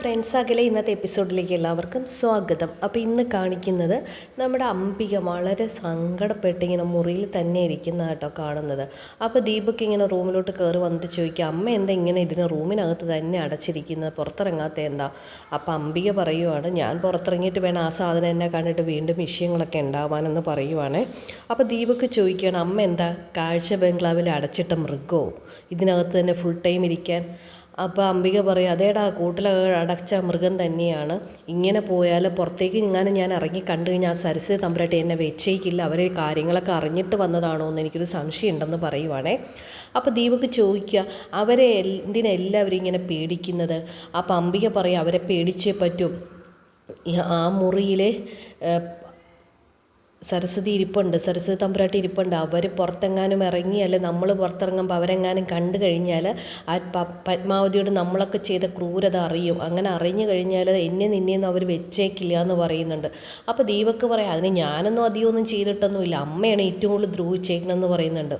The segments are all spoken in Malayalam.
ഫ്രണ്ട്സ് അകലെ ഇന്നത്തെ എപ്പിസോഡിലേക്ക് എല്ലാവർക്കും സ്വാഗതം. അപ്പോൾ ഇന്ന് കാണിക്കുന്നത് നമ്മുടെ അംബിക വളരെ സങ്കടപ്പെട്ട് ഇങ്ങനെ മുറിയിൽ തന്നെ ഇരിക്കുന്ന കേട്ടോ കാണുന്നത്. അപ്പോൾ ദീപക് ഇങ്ങനെ റൂമിലോട്ട് കയറി വന്നിട്ട് ചോദിക്കുക അമ്മ എന്താ ഇങ്ങനെ ഇതിന് റൂമിനകത്ത് തന്നെ അടച്ചിരിക്കുന്നത്? പുറത്തിറങ്ങാത്ത എന്താ? അപ്പോൾ അംബിക പറയുവാണ് ഞാൻ പുറത്തിറങ്ങിയിട്ട് വേണം ആ സാധനം എന്നെ കണ്ടിട്ട് വീണ്ടും വിഷയങ്ങളൊക്കെ ഉണ്ടാവാനെന്ന് പറയുവാണ്. അപ്പോൾ ദീപക് ചോദിക്കുകയാണ് അമ്മ എന്താ? കാഴ്ച ബംഗ്ലാവിൽ അടച്ചിട്ട മൃഗമോ ഇതിനകത്ത് തന്നെ ഫുൾ ടൈം ഇരിക്കാൻ? അപ്പോൾ അംബിക പറയും അതേടാ കൂട്ടിൽ അടച്ച മൃഗം തന്നെയാണ്. ഇങ്ങനെ പോയാൽ പുറത്തേക്ക് ഇങ്ങനെ ഞാൻ ഇറങ്ങി കണ്ടു കഴിഞ്ഞാൽ ആ സരസ്വതി തമ്പുരാട്ടി എന്നെ വെച്ചേക്കില്ല. അവർ കാര്യങ്ങളൊക്കെ അറിഞ്ഞിട്ട് വന്നതാണോ എന്ന് എനിക്കൊരു സംശയം ഉണ്ടെന്ന് പറയുവാണേ. അപ്പോൾ ദീപക്ക് ചോദിക്കുക അവരെ എന്തിനെല്ലാവരും ഇങ്ങനെ പേടിക്കുന്നത്? അപ്പോൾ അംബിക പറയും അവരെ പേടിച്ചേ പറ്റും. ആ മുറിയിലെ സരസ്വതി ഇരിപ്പുണ്ട് സരസ്വതി തമ്പുരാട്ടി ഇരിപ്പുണ്ട്. അവർ പുറത്തെങ്ങാനും ഇറങ്ങിയാൽ നമ്മൾ പുറത്തിറങ്ങുമ്പോൾ അവരെങ്ങാനും കണ്ടു കഴിഞ്ഞാൽ ആ പത്മാവതിയോട് നമ്മളൊക്കെ ചെയ്ത ക്രൂരത അറിയും. അങ്ങനെ അറിഞ്ഞു കഴിഞ്ഞാൽ എന്നെ നിന്നെയൊന്നും അവർ വെച്ചേക്കില്ല എന്ന് പറയുന്നുണ്ട്. അപ്പോൾ ദീപക്ക് പറയാം അതിന് ഞാനൊന്നും അധികമൊന്നും ചെയ്തിട്ടൊന്നുമില്ല. അമ്മയാണ് ഏറ്റവും കൂടുതൽ ദ്രോഹിച്ചേക്കണമെന്ന് പറയുന്നുണ്ട്.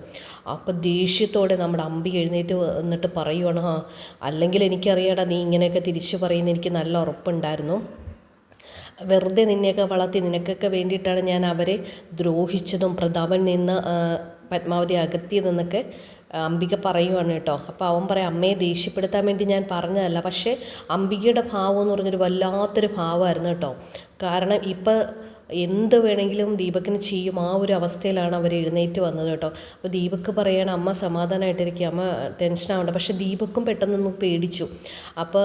അപ്പോൾ ദേഷ്യത്തോടെ നമ്മുടെ അമ്പി എഴുന്നേറ്റ് വന്നിട്ട് പറയുവാണ് അല്ലെങ്കിൽ എനിക്കറിയാടാ നീ ഇങ്ങനെയൊക്കെ തിരിച്ചു പറയുന്ന എനിക്ക് നല്ല ഉറപ്പുണ്ടായിരുന്നു. വെറുതെ നിന്നെയൊക്കെ വളർത്തി നിനക്കൊക്കെ വേണ്ടിയിട്ടാണ് ഞാൻ അവരെ ദ്രോഹിച്ചതും പ്രതാപൻ നിന്ന് പത്മാവതി അകത്തിയതെന്നൊക്കെ അംബിക പറയുവാണ് കേട്ടോ. അപ്പോൾ അവൻ പറയാം അമ്മയെ ദേഷ്യപ്പെടുത്താൻ വേണ്ടി ഞാൻ പറഞ്ഞതല്ല. പക്ഷേ അംബികയുടെ ഭാവം എന്ന് പറഞ്ഞൊരു വല്ലാത്തൊരു ഭാവമായിരുന്നു കേട്ടോ. കാരണം ഇപ്പം എന്ത് വേണമെങ്കിലും ദീപക്കിന് ചെയ്യും. ആ ഒരു അവസ്ഥയിലാണ് അവർ എഴുന്നേറ്റ് വന്നത് കേട്ടോ. അപ്പോൾ ദീപക്ക് പറയണം അമ്മ സമാധാനമായിട്ടിരിക്കുക അമ്മ ടെൻഷൻ ആവണ്ട. പക്ഷെ ദീപക്കും പെട്ടെന്നൊന്ന് പേടിച്ചു. അപ്പോൾ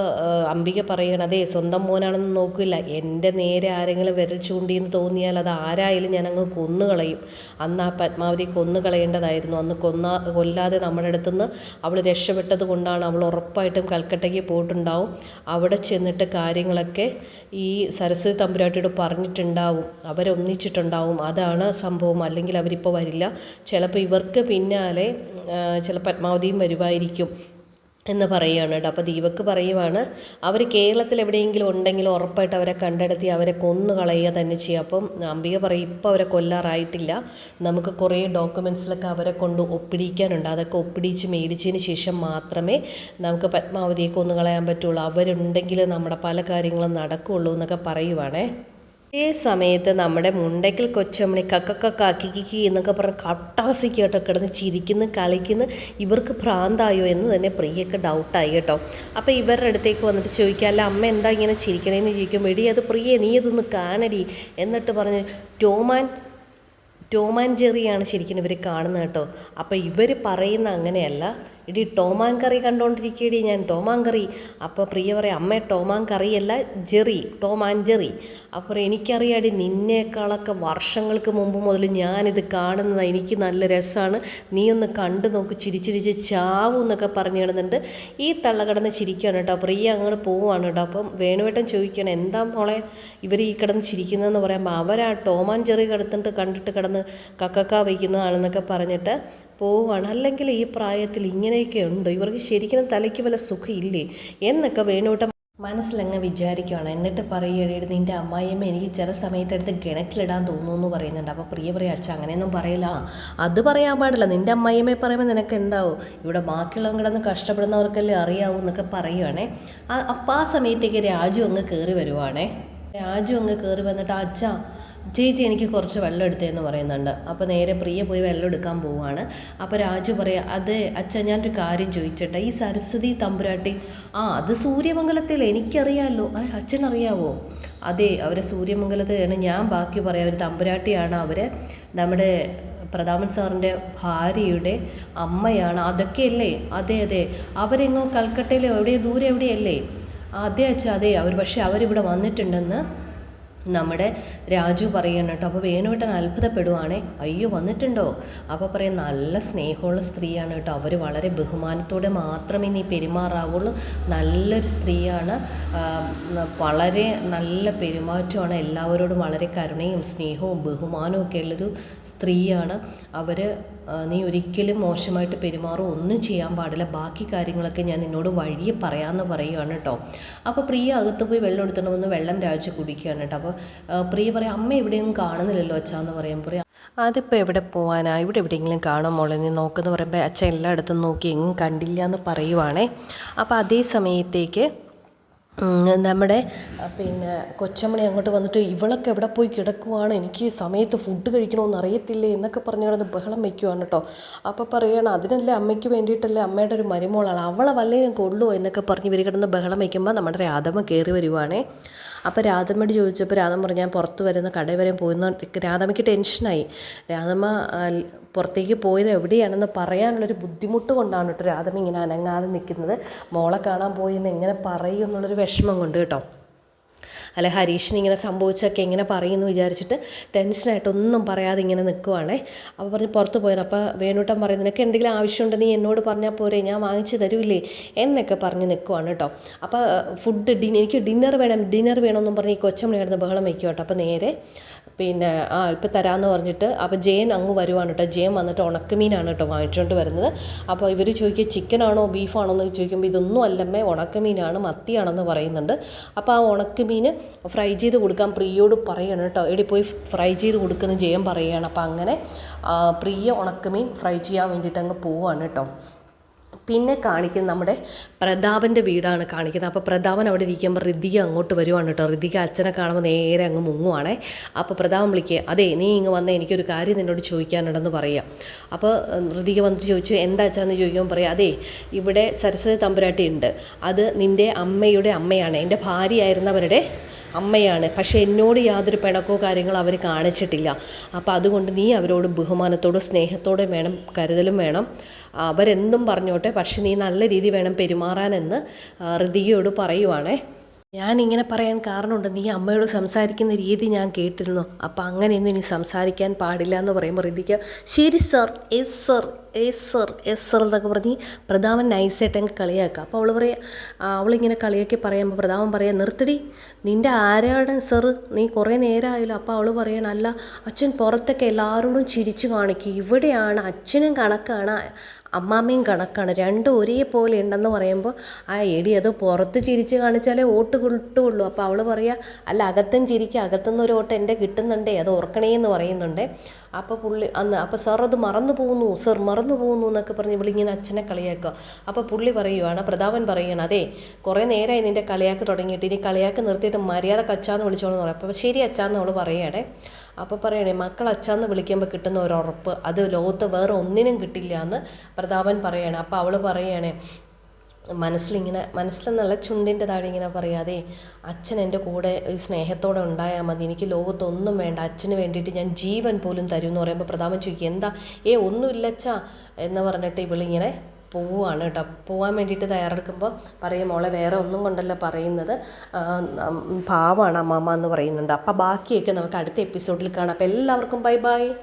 അംബിക പറയണം അതെ സ്വന്തം മോനാണെന്ന് നോക്കില്ല. എന്റെ നേരെ ആരെങ്കിലും വിരൽ ചൂണ്ടിയെന്ന് തോന്നിയാൽ അത് ആരായാലും ഞാൻ അങ്ങ് കൊന്നുകളയും. അന്ന് ആ പത്മാവതി കൊന്നു കളയേണ്ടതായിരുന്നു അന്ന് കൊന്ന കൊല്ലാതെ നമ്മുടെ അടുത്തുനിന്ന് അവൾ രക്ഷപ്പെട്ടത് കൊണ്ടാണ് അവൾ ഉറപ്പായിട്ടും കൽക്കട്ടയ്ക്ക് പോയിട്ടുണ്ടാവും. അവിടെ ചെന്നിട്ട് കാര്യങ്ങളൊക്കെ ഈ സരസ്വതി തമ്പുരാട്ടിയോട് പറഞ്ഞിട്ടുണ്ടാവും. അവരൊന്നിച്ചിട്ടുണ്ടാവും. അതാണ് സംഭവം. അല്ലെങ്കിൽ അവരിപ്പോൾ വരില്ല. ചിലപ്പോൾ ഇവർക്ക് പിന്നാലെ ചില പത്മാവതിയും വരുമായിരിക്കും എന്ന് പറയുകയാണ് കേട്ടോ. അപ്പോൾ ദീപക്ക് പറയുവാണ് അവർ കേരളത്തിൽ എവിടെയെങ്കിലും ഉണ്ടെങ്കിൽ ഉറപ്പായിട്ട് അവരെ കണ്ടെടുത്തി അവരെ കൊന്നു കളയുക തന്നെ ചെയ്യുക. അപ്പം അംബിക പറയും ഇപ്പോൾ അവരെ കൊല്ലാറായിട്ടില്ല. നമുക്ക് കുറേ ഡോക്യുമെൻസിലൊക്കെ അവരെ കൊണ്ട് ഒപ്പിടിക്കാനുണ്ട്. അതൊക്കെ ഒപ്പിടിച്ച് മേടിച്ചതിന് ശേഷം മാത്രമേ നമുക്ക് പത്മാവതിയെ കൊന്നു കളയാൻ പറ്റുള്ളൂ. അവരുണ്ടെങ്കിൽ നമ്മുടെ പല കാര്യങ്ങളും നടക്കുകയുള്ളൂ എന്നൊക്കെ പറയുവാണേ. ഈ സമയത്ത് നമ്മുടെ മുണ്ടയ്ക്കൽ കൊച്ചമ്മണി കക്കക്കക്കാക്കിക്കി എന്നൊക്കെ പറഞ്ഞ് കട്ടാസിക്കോട്ടോ കിടന്ന് ചിരിക്കുന്നു കളിക്കുന്നു. ഇവർക്ക് ഭ്രാന്തായോ എന്ന് തന്നെ പ്രിയൊക്കെ ഡൗട്ടായി കേട്ടോ. അപ്പോൾ ഇവരുടെ അടുത്തേക്ക് വന്നിട്ട് ചോദിക്കുക അല്ല അമ്മ എന്താ ഇങ്ങനെ ചിരിക്കണേന്ന് ചോദിക്കും എടി അത് പ്രിയ നീ അതൊന്ന് കാണടി. എന്നിട്ട് പറഞ്ഞ് ടോമാൻ ടോമാൻ ജെറിയാണ് ശരിക്കും ഇവർ കാണുന്നത് കേട്ടോ. അപ്പോൾ ഇവർ പറയുന്ന അങ്ങനെയല്ല. ഇടി ടോമാൻ കറി കണ്ടുകൊണ്ടിരിക്കേടി ഞാൻ ടോമാൻ കറി അപ്പോൾ പ്രിയ പറയാം അമ്മ ടോമാൻ കറിയല്ല ജെറി ടോമാൻ ജെറി അപ്പോൾ എനിക്കറിയാടി നിന്നേക്കാളൊക്കെ വർഷങ്ങൾക്ക് മുമ്പ് മുതൽ ഞാനിത് കാണുന്നത് എനിക്ക് നല്ല രസമാണ് നീ ഒന്ന് കണ്ടു നോക്ക് ചിരിച്ചിരിച്ച് ചാവും എന്നൊക്കെ പറഞ്ഞു കിടന്നുണ്ട്. ഈ തള്ള കിടന്ന് ചിരിക്കുകയാണ് കേട്ടോ. പ്രിയ അങ്ങോട്ട് പോവുകയാണ് കേട്ടോ. അപ്പം വേണുവേട്ടൻ ചോദിക്കണം എന്താ മോളെ ഇവർ ഈ കിടന്ന് ചിരിക്കുന്നതെന്ന് പറയുമ്പോൾ അവരാ ടോമാൻ ജെറി കിടന്നിട്ട് കണ്ടിട്ട് കിടന്ന് കക്കക്ക വയ്ക്കുന്നതാണെന്നൊക്കെ പറഞ്ഞിട്ട് പോവുകയാണ് അല്ലെങ്കിൽ ഈ പ്രായത്തിൽ ഇങ്ങനെയൊക്കെ ഉണ്ട്. ഇവർക്ക് ശരിക്കും തലയ്ക്ക് വല്ല സുഖമില്ലേ? എന്നൊക്കെ വേണോട്ടം മനസ്സിലങ്ങ് വിചാരിക്കുകയാണ് എന്നിട്ട് പറയുകയാണ് നിന്റെ അമ്മായിയമ്മ എനിക്ക് ചില സമയത്തെടുത്ത് കിണറ്റിലിടാൻ തോന്നുന്നു എന്ന് പറയുന്നുണ്ട്. അപ്പോൾ പ്രിയ പ്രിയ അച്ഛ അങ്ങനെയൊന്നും പറയില്ല. അത് പറയാൻ പാടില്ല. നിന്റെ അമ്മായിയമ്മയെ പറയുമ്പോൾ നിനക്ക് എന്താവും? ഇവിടെ ബാക്കിയുള്ളവൻ കിടന്ന് കഷ്ടപ്പെടുന്നവർക്കല്ലേ അറിയാവൂ എന്നൊക്കെ പറയുവാണേ. അപ്പോൾ ആ സമയത്തേക്ക് രാജു അങ്ങ് കയറി വരുവാണേ. രാജു അങ്ങ് കയറി വന്നിട്ട് അച്ഛ ചേച്ചി എനിക്ക് കുറച്ച് വെള്ളം എടുത്തേന്ന് പറയുന്നുണ്ട്. അപ്പോൾ നേരെ പ്രിയ പോയി വെള്ളം എടുക്കാൻ പോവുകയാണ് അപ്പോൾ രാജു പറയാം അതെ അച്ഛൻ ഞാനൊരു കാര്യം ചോദിച്ചിട്ട്. ഈ സരസ്വതി തമ്പുരാട്ടി ആ അത് സൂര്യമംഗലത്തിൽ എനിക്കറിയാമല്ലോ അച്ഛൻ അറിയാവോ അതെ അവരെ സൂര്യമംഗലത്തിലാണ്. ഞാൻ ബാക്കി പറയാം. ഒരു തമ്പുരാട്ടിയാണ് അവർ നമ്മുടെ പ്രതാപൻ സാറിന്റെ ഭാര്യയുടെ അമ്മയാണ്. അതൊക്കെയല്ലേ? അതെ അതെ. അവരെങ്ങോ കൽക്കട്ടയിലോ എവിടെയോ ദൂരെ എവിടെയല്ലേ? അതെ അച്ഛാ അതെ. അവർ പക്ഷേ അവരിവിടെ വന്നിട്ടുണ്ടെന്ന് നമ്മുടെ രാജു പറയണം കേട്ടോ അപ്പോൾ വേണുവേട്ടൻ അത്ഭുതപ്പെടുവാണേ. അയ്യോ വന്നിട്ടുണ്ടോ? അപ്പോൾ പറയും നല്ല സ്നേഹമുള്ള സ്ത്രീയാണ് കേട്ടോ അവർ വളരെ ബഹുമാനത്തോടെ മാത്രമേ നീ പെരുമാറാവുള്ളൂ. നല്ലൊരു സ്ത്രീയാണ് വളരെ നല്ല പെരുമാറ്റമാണ് എല്ലാവരോടും വളരെ കരുണയും സ്നേഹവും ബഹുമാനവും ഒക്കെ ഉള്ളൊരു സ്ത്രീയാണ്. അവർ നീ ഒരിക്കലും മോശമായിട്ട് പെരുമാറും ഒന്നും ചെയ്യാൻ പാടില്ല. ബാക്കി കാര്യങ്ങളൊക്കെ ഞാൻ നിന്നോട് വഴിയെ പറയാമെന്ന് പറയുകയാണ് കേട്ടോ. അപ്പോൾ പ്രിയ അകത്ത് പോയി വെള്ളം എടുത്തിട്ട് വന്ന് വെള്ളം രാജു കുടിക്കുകയാണ് കേട്ടോ. അപ്പോൾ പ്രിയ പറയാം അമ്മ എവിടെയൊന്നും കാണുന്നില്ലല്ലോ അച്ഛാന്ന് പറയുമ്പോൾ പറയാം അതിപ്പോൾ എവിടെ പോകാനാ ഇവിടെ എവിടെയെങ്കിലും കാണാൻ മോളെ? നീ നോക്കുന്നു പറയുമ്പോൾ അച്ഛൻ എല്ലായിടത്തും നോക്കി എങ്ങും കണ്ടില്ല എന്ന് പറയുവാണേ. അപ്പോൾ അതേ സമയത്തേക്ക് നമ്മുടെ പിന്നെ കൊച്ചമ്മണി അങ്ങോട്ട് വന്നിട്ട് ഇവളൊക്കെ എവിടെ പോയി കിടക്കുവാണ്? എനിക്ക് സമയത്ത് ഫുഡ് കഴിക്കണമെന്ന് അറിയത്തില്ലേ? എന്നൊക്കെ പറഞ്ഞ് കിടന്ന് ബഹളം വയ്ക്കുവാണ് കേട്ടോ അപ്പോൾ പറയണം അതിനല്ലേ അമ്മയ്ക്ക് വേണ്ടിയിട്ടല്ലേ അമ്മയുടെ ഒരു മരുമോളാണ്? അവളെ വല്ലേനും കൊള്ളുമോ എന്നൊക്കെ പറഞ്ഞ് ഇവർ കിടന്ന് ബഹളം വയ്ക്കുമ്പോൾ നമ്മുടെ രാധമ്മ കയറി വരുവാണേ. അപ്പോൾ രാധമ്മയോട് ചോദിച്ചപ്പോൾ രാധമ്മ പറഞ്ഞു ഞാൻ പുറത്ത് വരുന്ന കടയിൽ വരെ പോയിരുന്ന രാധമ്മയ്ക്ക് ടെൻഷനായി. രാധമ്മ പുറത്തേക്ക് പോയത് എവിടെയാണെന്ന് പറയാനുള്ളൊരു ബുദ്ധിമുട്ട് കൊണ്ടാണ് കേട്ടോ രാധമ്മ ഇങ്ങനെ അനങ്ങാതെ നിൽക്കുന്നത്. മോളെ കാണാൻ പോയി എന്ന് എങ്ങനെ പറയും എന്നുള്ളൊരു വിഷമം കൊണ്ട് കേട്ടോ. അല്ല ഹരീഷിന് ഇങ്ങനെ സംഭവിച്ചൊക്കെ എങ്ങനെ പറയുമെന്ന് വിചാരിച്ചിട്ട് ടെൻഷനായിട്ടൊന്നും പറയാതെ ഇങ്ങനെ നിൽക്കുവാണേ അപ്പോൾ പറഞ്ഞ് പുറത്ത് പോയത് അപ്പോൾ വേണൂട്ടൻ പറയുന്നത് നിനക്ക് എന്തെങ്കിലും ആവശ്യമുണ്ട് നീ എന്നോട് പറഞ്ഞാൽ പോരെ ഞാൻ വാങ്ങിച്ചു തരൂലേ എന്നൊക്കെ പറഞ്ഞ് നിൽക്കുവാണ് കേട്ടോ. അപ്പോൾ ഫുഡ് ഡിന്നർ എനിക്ക് ഡിന്നർ വേണം ഡിന്നർ വേണമെന്നും പറഞ്ഞ് ഈ കൊച്ചമ്മണിയായിരുന്നു ബഹളം വയ്ക്കും കേട്ടോ. അപ്പോൾ നേരെ പിന്നെ ആ ഇപ്പം തരാമെന്ന് പറഞ്ഞിട്ട് അപ്പോൾ ജയൻ അങ്ങ് വരുവാണ് കേട്ടോ. ജയൻ വന്നിട്ട് ഉണക്കമീനാണ് കേട്ടോ വാങ്ങിച്ചുകൊണ്ട് വരുന്നത്. അപ്പോൾ ഇവർ ചോദിക്കുക ചിക്കനാണോ ബീഫാണോ? എന്ന് ചോദിക്കുമ്പോൾ ഇതൊന്നും അല്ലമ്മേ ഉണക്കമീനാണ് മത്തിയാണെന്ന് പറയുന്നുണ്ട്. അപ്പോൾ ആ ഉണക്കമീൻ ഫ്രൈ ചെയ്ത് കൊടുക്കാൻ പ്രിയയോട് പറയണം കേട്ടോ. എടി പോയി ഫ്രൈ ചെയ്ത് കൊടുക്കുന്ന ജയം പറയുകയാണ് അപ്പോൾ അങ്ങനെ പ്രിയ ഉണക്കമീൻ ഫ്രൈ ചെയ്യാൻ വേണ്ടിയിട്ട് അങ്ങ് പോവാണ് കേട്ടോ. പിന്നെ കാണിക്കുന്നത് നമ്മുടെ പ്രതാപന്റെ വീടാണ് കാണിക്കുന്നത്. അപ്പോൾ പ്രതാപൻ അവിടെ ഇരിക്കുമ്പോൾ ഋതിക അങ്ങോട്ട് വരുവാണ് കേട്ടോ. ഋതിക അച്ഛനെ കാണുമ്പോൾ നേരെ അങ്ങ് മുങ്ങുവാണേ. അപ്പോൾ പ്രതാപൻ വിളിക്കുക അതെ നീ ഇങ്ങ് വന്ന എനിക്കൊരു കാര്യം നിന്നോട് ചോദിക്കാനുണ്ടെന്ന് പറയാം. അപ്പോൾ ഋതിക വന്നിട്ട് ചോദിച്ചു എന്താ അച്ഛാന്ന്? ചോദിക്കുമ്പോൾ പറയാം അതെ ഇവിടെ സരസ്വതി തമ്പുരാട്ടി ഉണ്ട് അത് നിന്റെ അമ്മയുടെ അമ്മയാണ്. എന്റെ ഭാര്യയായിരുന്നവരുടെ അമ്മയാണ്. പക്ഷേ എന്നോട് യാതൊരു പിണക്കോ കാര്യങ്ങളോ അവർ കാണിച്ചിട്ടില്ല. അപ്പോൾ അതുകൊണ്ട് നീ അവരോട് ബഹുമാനത്തോടും സ്നേഹത്തോടെ വേണം കരുതലും വേണം. അവരെന്തും പറഞ്ഞോട്ടെ പക്ഷെ നീ നല്ല രീതി വേണം പെരുമാറാനെന്ന് ഋതികയോട് പറയുവാണേ. ഞാൻ ഇങ്ങനെ പറയാൻ കാരണമുണ്ട്. നീ അമ്മയോട് സംസാരിക്കുന്ന രീതി ഞാൻ കേട്ടിരുന്നു. അപ്പോൾ അങ്ങനെയൊന്നും ഇനി സംസാരിക്കാൻ പാടില്ല എന്ന് പറയുമ്പോൾ ഋതിക ശരി sir yes sir. Yes sir yes sir എന്നൊക്കെ പറഞ്ഞ് പ്രതാപൻ നൈസായിട്ട് അങ്ങ് കളിയാക്കുക. അപ്പോൾ അവൾ പറയാം അവളിങ്ങനെ കളിയാക്കി പറയുമ്പോൾ പ്രതാപൻ പറയാം നിർത്തടി നിന്റെ ആരാണ് സർ? നീ കുറേ നേരമായല്ലോ. അപ്പോൾ അവൾ പറയണം അല്ല അച്ഛൻ പുറത്തൊക്കെ എല്ലാവരോടും ചിരിച്ചു കാണിക്കും. ഇവിടെയാണ് അച്ഛനും കണക്കാണ് അമ്മാമ്മയും കണക്കാണ്. രണ്ടും ഒരേപോലെ ഉണ്ടെന്ന് പറയുമ്പോൾ ആ എടി അത് പുറത്ത് ചിരിച്ച് കാണിച്ചാലേ വോട്ട് കിട്ടുള്ളൂ അപ്പോൾ അവൾ പറയുക അല്ല അകത്തും ചിരിക്കുക അകത്തുനിന്ന് ഒരു വോട്ട് എന്റെ കിട്ടുന്നുണ്ടേ അത് ഓർക്കണേ എന്ന് പറയുന്നുണ്ട്. അപ്പോൾ പുള്ളി അന്ന് അപ്പോൾ സാർ അത് മറന്നു പോകുന്നു. സർ മറന്നു പോകുന്നു എന്നൊക്കെ പറഞ്ഞ് ഇവളിങ്ങനെ അച്ഛനെ കളിയാക്കുക. അപ്പോൾ പുള്ളി പറയുവാണ് പ്രതാപൻ പറയുകയാണ് അതെ കുറേ നേരമായി നിന്റെ കളിയാക്ക് തുടങ്ങിയിട്ട് ഇനി കളിയാക്ക് നിർത്തിയിട്ട് മര്യാദ വിളിച്ചോളൂ വിളിച്ചോളെന്ന് പറയും. അപ്പോൾ ശരി അച്ഛാന്ന് അവൾ പറയുകയാണേ അപ്പോൾ പറയണേ മക്കൾ അച്ഛാന്ന് വിളിക്കുമ്പോൾ കിട്ടുന്ന ഒരു ഉറപ്പ് അത് ലോകത്ത് വേറെ ഒന്നിനും കിട്ടില്ല എന്ന് പ്രതാപൻ പറയണേ. അപ്പോൾ അവൾ പറയണേ മനസ്സിലിങ്ങനെ മനസ്സിൽ നല്ല ചുണ്ടിന്റെ താഴെ ഇങ്ങനെ പറയാതെ അച്ഛൻ എന്റെ കൂടെ ഒരു സ്നേഹത്തോടെ ഉണ്ടായാൽ മതി. എനിക്ക് ലോകത്തൊന്നും വേണ്ട. അച്ഛന് വേണ്ടിയിട്ട് ഞാൻ ജീവൻ പോലും തരും എന്ന് പറയുമ്പോൾ പ്രതാപൻ ചോദിക്കും എന്താ? ഏ ഒന്നുമില്ലച്ചാ എന്ന് പറഞ്ഞിട്ട് ഇവളിങ്ങനെ പോവാണ് കേട്ടോ. പോവാൻ വേണ്ടിയിട്ട് തയ്യാറെടുക്കുമ്പോൾ പറയും മോളെ വേറെ ഒന്നും കൊണ്ടല്ല പറയുന്നത്. പാവാണ് അമ്മാമ്മ എന്ന് പറയുന്നുണ്ട്. അപ്പോൾ ബാക്കിയൊക്കെ നമുക്ക് അടുത്ത എപ്പിസോഡിൽ കാണാം. അപ്പോൾ എല്ലാവർക്കും ബൈ ബൈ.